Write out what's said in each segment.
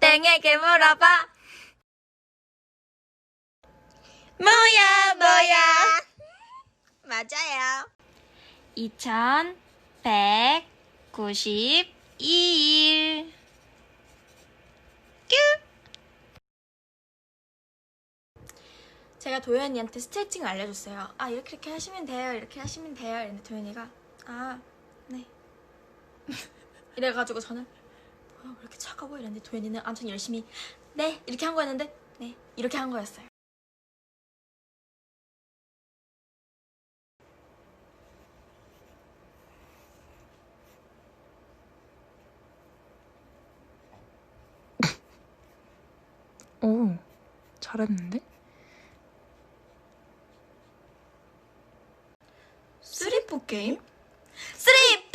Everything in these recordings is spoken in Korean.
땡에게 물어봐. 뭐야, 뭐야. 맞아요. 2192일. 제가 도현이한테 스트레칭을 알려줬어요. 아 이렇게 이렇게 하시면 돼요. 이렇게 하시면 돼요. 이랬는데 도현이가 아 네. 이래가지고 저는 뭐야 왜 이렇게 차가워 이랬는데 도현이는 엄청 열심히 네 이렇게 한 거였는데 네 이렇게 한 거였어요. 오, 잘했는데? 쓰리포 게임? 쓰리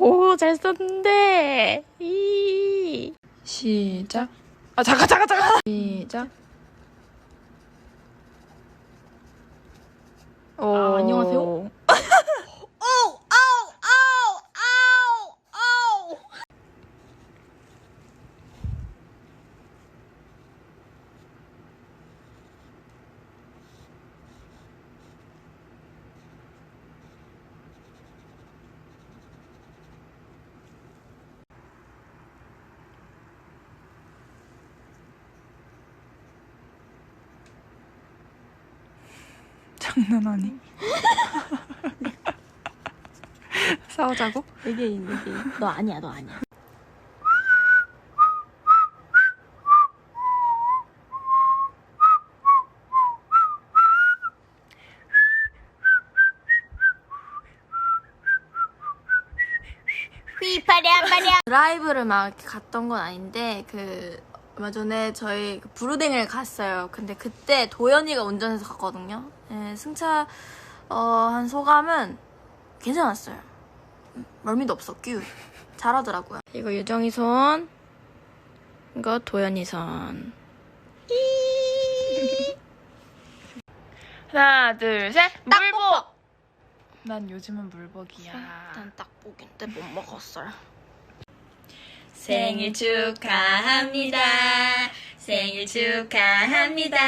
오, 잘 썼는데. 이. 시작. 아, 잠깐, 잠깐, 잠깐. 시작. 오. 아, 안녕하세요? 오우 아우 아우 아우 아우 장난 아니. 싸우자고? 외계인 외계인 너 아니야 너 아니야 드라이브를 막 갔던 건 아닌데 그 얼마 전에 저희 그 부르댕을 갔어요. 근데 그때 도연이가 운전해서 갔거든요. 예, 승차 어, 한 소감은 괜찮았어요. 음, 멀미도 없었고 잘하더라고요. 이거 유정이 손, 이거 도연이 손. 하나, 둘, 셋. 물복! 난 요즘은 물복이야. 난 딱복인데 못 먹었어요. 생일 축하합니다. 생일 축하합니다.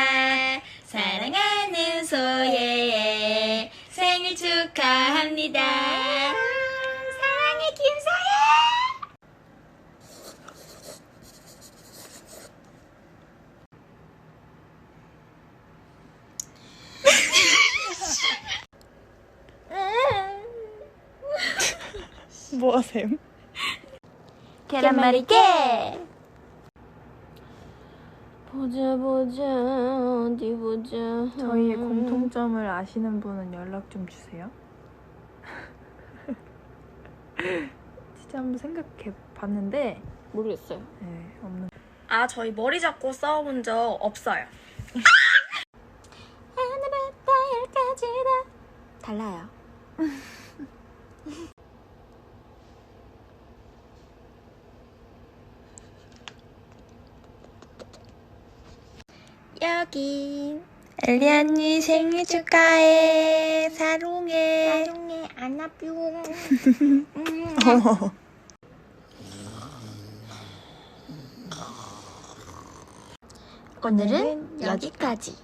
사랑하는 소예 생일 축하합니다. 사랑해 김소예. 뭐 하셈? 계란말이 게. 보자 보자 어디 보자. 저희의 공통점을 아시는 분은 연락 좀 주세요. 진짜 한번 생각해 봤는데, 모르겠어요. 네, 없는. 아 저희 머리 잡고 싸워본 적 없어요. 하늘부터 열까지 다 달라요 여기. 엘리 언니 생일 축하해. 사랑해. 사랑해. 안아뷰 오늘은 여기까지